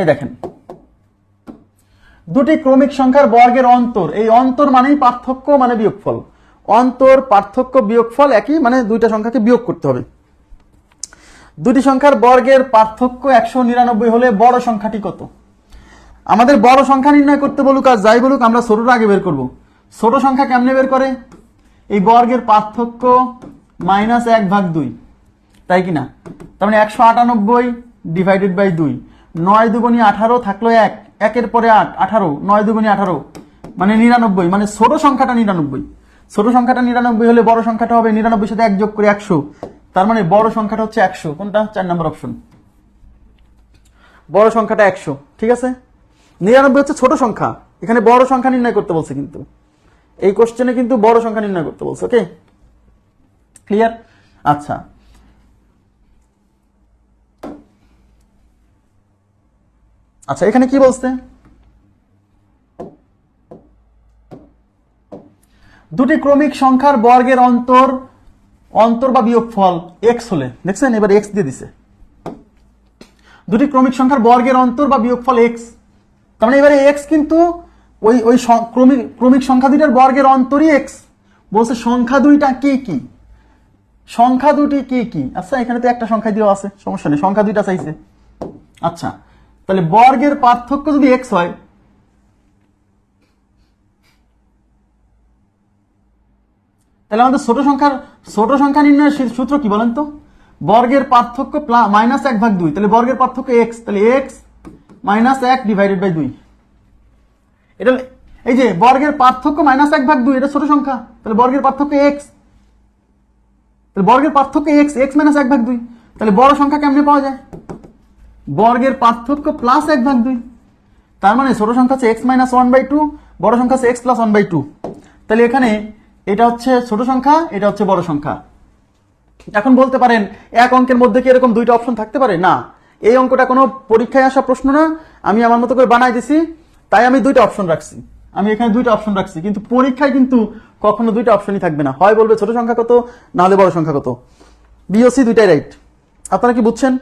এই দেখেন। দুটি ক্রমিক সংখ্যার বর্গের অন্তর। এই অন্তর মানেই পার্থক্য মানে বিয়োগফল। অন্তর, পার্থক্য, বিয়োগফল একই মানে দুইটা সংখ্যাকে বিয়োগ করতে হবে। দুটি সংখ্যার বর্গের পার্থক্য একশো নিরানব্বই হলে বড় সংখ্যাটি কত? আমাদের বড় সংখ্যা নির্ণয় করতে বলুক আর যাই বলুক, আমরা ছোটটা আগে বের করব। ছোট সংখ্যা কেমনে বের করে? এই বর্গের পার্থক্য মাইনাস এক ভাগ দুই। তাই কি না? তার মানে একশো আটানব্বই ডিভাইডেড বাই দুই। নয় দুগুণি আঠারো থাকল এক। একের পরে আট, আঠারো, নয় দুগুণি আঠারো। মানে নিরানব্বই মানে ছোট সংখ্যাটা নিরানব্বই। ছোট সংখ্যাটা নিরানব্বই হলে বড় সংখ্যাটা হবে নিরানব্বই সাথে এক যোগ করে একশো। তার মানে বড় সংখ্যাটা হচ্ছে একশো। কোনটা? চার নম্বর অপশন বড় সংখ্যাটা একশো। ঠিক আছে? নিরানব্বই হচ্ছে ছোট সংখ্যা। এখানে বড় সংখ্যা নির্ণয় করতে বলছে কিন্তু। এই কোশ্চেনে কিন্তু বড় সংখ্যা নির্ণয় করতে বলছে ওকে ক্লিয়ার আচ্ছা। আচ্ছা এখানে কি বলছে? দুটি ক্রমিক সংখ্যার বর্গের অন্তর অন্তর বা বিয়োগফল এক্স হলে, দেখছেন? এবার এক্স দিয়ে দিছে। দুটি ক্রমিক সংখ্যার বর্গের অন্তর বা বিয়োগফল এক্স তার মানে এবারে এক্স কিন্তু ওই ওই ক্রমিক ক্রমিক সংখ্যা দুইটার বর্গের অন্তরই এক্স বলছে সংখ্যা দুইটা কি কি? সংখ্যা দুটি কি কি? আচ্ছা এখানে তো একটা সংখ্যা দেওয়া আছে, সমস্যা নেই, সংখ্যা দুইটা চাইছে। আচ্ছা তাহলে বর্গের পার্থক্য যদি এক্স হয়, তাহলে আমাদের ছোট সংখ্যার, ছোট সংখ্যা নির্ণয়ের সূত্র কি বলেন তো? বর্গের পার্থক্য মাইনাস এক ভাগ দুই। তাহলে বর্গের পার্থক্য এক্স তাহলে এক্স মাইনাস এক ডিভাইডেড বাই দুই। এটা এই যে বর্গের পার্থক্য মাইনাস এক ভাগ দুই, এটা ছোট সংখ্যা। তাহলে বর্গের পার্থক্য এক্স তাহলে বর্গের পার্থক্য এক্স এক্স মাইনাস এক ভাগ দুই। তাহলে বড় সংখ্যা কেমনে পাওয়া যায়? বর্গের পার্থক্য প্লাস এক ভাগ দুই। তার মানে ছোট সংখ্যা হচ্ছে X minus one by two বড় সংখ্যা হচ্ছে X plus one by two তাহলে এখানে এটা হচ্ছে ছোট সংখ্যা, এটা হচ্ছে বড় সংখ্যা। এখন বলতে পারেন, এক অঙ্কের মধ্যে কি এরকম দুইটা অপশন থাকতে পারে? না। এই অঙ্কটা কোনো পরীক্ষায় আসা প্রশ্ন না। আমি আমার মতো করে বানাই দিছি, তাই আমি দুইটা অপশন রাখছি। আমি এখানে দুইটা অপশন রাখছি, কিন্তু পরীক্ষায় কিন্তু কখনো দুইটা অপশনই থাকবে না। হয় বলবে ছোট সংখ্যা কত, না হলে বড় সংখ্যা কত। বিওসি দুইটাই রাইট আপনারা কি বুঝছেন?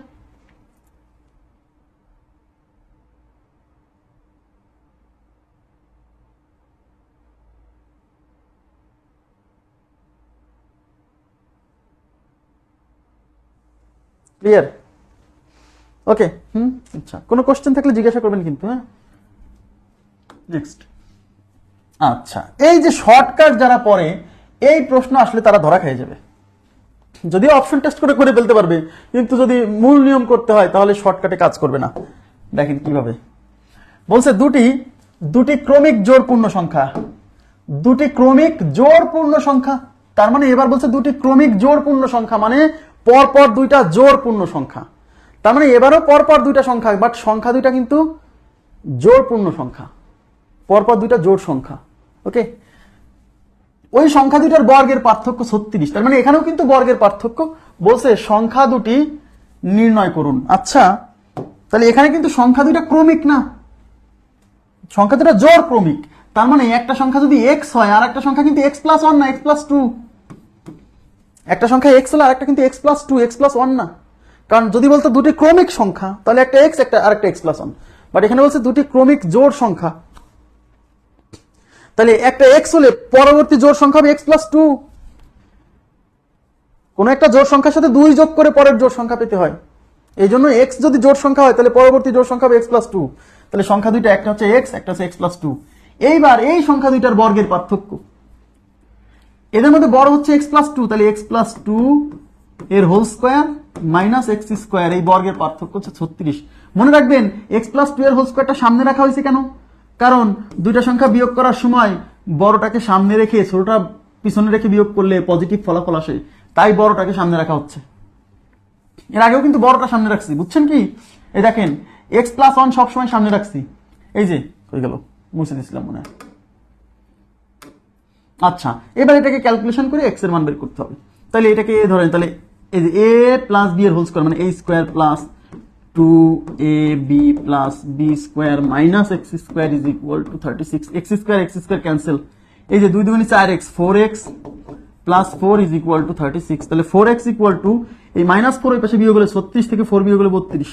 Clear okay hmm? আচ্ছা কোনো কোশ্চেন থাকলে জিজ্ঞাসা করবেন কিন্তু হ্যাঁ? নেক্সট আচ্ছা এই যে শর্টকাট যারা পড়ে এই প্রশ্ন আসলে তারা ধরা খেয়ে যাবে। যদি অপশন টেস্ট করে করে ফেলতে পারবে কিন্তু যদি মূল নিয়ম করতে হয় তাহলে শর্টকাটে কাজ করবে না। দেখেন কীভাবে। বলছে দুটি দুটি ক্রমিক জোড়পূর্ণ সংখ্যা। দুটি ক্রমিক জোড়পূর্ণ সংখ্যা তার মানে এবার বলছে দুটি ক্রমিক জোড়পূর্ণ সংখ্যা মানে পরপর দুইটা জোড়পূর্ণ সংখ্যা। তার মানে এবারও পরপর দুইটা সংখ্যা বাট সংখ্যা দুইটা কিন্তু জোড়পূর্ণ সংখ্যা। পরপর দুইটা জোর সংখ্যা ওকে ওই সংখ্যা দুইটার বর্গের পার্থক্য ছত্রিশ, তার মানে এখানেও কিন্তু বর্গের পার্থক্য বলছে সংখ্যা দুটি নির্ণয় করুন। আচ্ছা তাহলে এখানে কিন্তু সংখ্যা দুইটা ক্রমিক না। সংখ্যা দুটা জোর ক্রমিক তার মানে একটা সংখ্যা যদি এক্স হয় আর একটা সংখ্যা কিন্তু এক্স প্লাস ওয়ান না এক্স প্লাস টু একটা সংখ্যা এক্স হলে আরেকটা কিন্তু X plus two X plus one না। কারণ যদি বলতো দুটি ক্রমিক সংখ্যা, তাহলে একটা এক্স একটা আরেকটা এক্স প্লাস ওয়ান বাট এখানে বলছে দুটি ক্রমিক জোড় সংখ্যা। তাহলে একটা এক্স হলে পরবর্তী জোড় সংখ্যা হবে এক্স প্লাস টু কোন একটা জোড় সংখ্যার সাথে দুই যোগ করে পরের জোড় সংখ্যা পেতে হয়। এই জন্য এক্স যদি জোড় সংখ্যা হয়, তাহলে পরবর্তী জোড় সংখ্যা হবে এক্স প্লাস টু তাহলে সংখ্যা দুইটা, একটা হচ্ছে এক্স একটা হচ্ছে এক্স প্লাস টু এইবার এই সংখ্যা দুইটার বর্গের পার্থক্য। এদের মধ্যে বড় হচ্ছে এক্স প্লাস টু তাহলে এক্স প্লাস টু এর whole square minus X square এই বর্গের পার্থক্য হচ্ছে ছত্রিশ। মনে রাখবেন এক্স প্লাস টু এর হোল স্কোয়ারটা সামনে রাখা হয়েছে কেন? কারণ দুইটা সংখ্যা বিয়োগ করার সময় বড়টাকে সামনে রেখে ছোটটা পিছনে রেখে বিয়োগ করলে পজিটিভ ফলাফল আসে, তাই বড়টাকে সামনে রাখা হচ্ছে। এর আগেও কিন্তু বড়টা সামনে রাখছি, বুঝছেন কি? এই দেখেন এক্স প্লাস ওয়ান সবসময় সামনে রাখছি। এই যে, হয়ে গেল, মুছে দিয়েছিলাম মনে হয়। আচ্ছা এবার এটাকে ক্যালকুলেশন করে এক্সের মান বের করতে হবে। তাহলে এটাকে এ ধরেন, তাহলে এই যে এ প্লাস বি এর হোল স্কোয়ার মানে A square plus two A B plus B square minus X square is equal to thirty six X square X square cancel এই যে দুই দুগুণি চার X four X plus four is equal to thirty six তাহলে four x equal to এই minus four ওই পাশে বিয়োগ হলে ছত্রিশ থেকে ফোর বিয়োগ হলে বত্রিশ।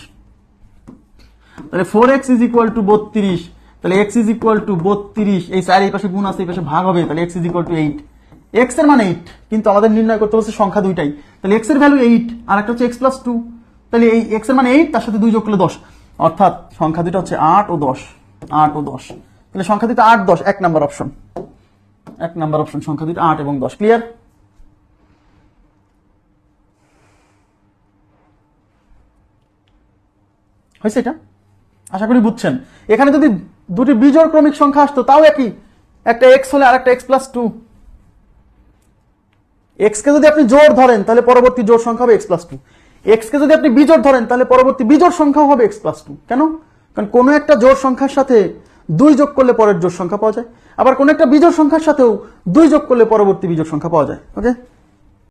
তাহলে four X is equal to বত্রিশ। তাহলে এক্স ইজ ইকুয়াল টু বত্রিশ, এই চার, এই পাশে গুণ আছে, এই পাশে ভাগ হবে, তাহলে X is equal to eight এক্সের মানে এইট কিন্তু আমাদের নির্ণয় করতে হচ্ছে সংখ্যা দুইটাই। তাহলে এক্সের ভ্যালু এইট আর একটা হচ্ছে এক্স প্লাস টু তাহলে এই এক্সের মানে এইট তার সাথে দুই যোগ করলে দশ। অর্থাৎ সংখ্যা দুইটা হচ্ছে আট ও দশ। আট ও দশ। তাহলে সংখ্যা দুইটা আট, দশ, এক নাম্বার অপশন এক নাম্বার অপশন সংখ্যা দুইটা আট এবং দশ। ক্লিয়ার হয়েছে এটা? আশা করি বুঝছেন। এখানে যদি দুটি বিজোড় ক্রমিক সংখ্যা আসতো, তাও একই। একটা এক্স হলে আর একটা এক্স প্লাস টু এক্স কে যদি আপনি জোর ধরেন, তাহলে পরবর্তী জোর সংখ্যা হবে এক্স প্লাস টু এক্স কে যদি আপনি বিজোড় ধরেন, তাহলে পরবর্তী বিজোড় সংখ্যাও হবে এক্স প্লাস টু কেন? কারণ কোনো একটা জোর সংখ্যার সাথে দুই যোগ করলে পরের জোর সংখ্যা পাওয়া যায়। আবার কোনো একটা বিজোড় সংখ্যার সাথেও দুই যোগ করলে পরবর্তী বিজোড় সংখ্যা পাওয়া যায়। ওকে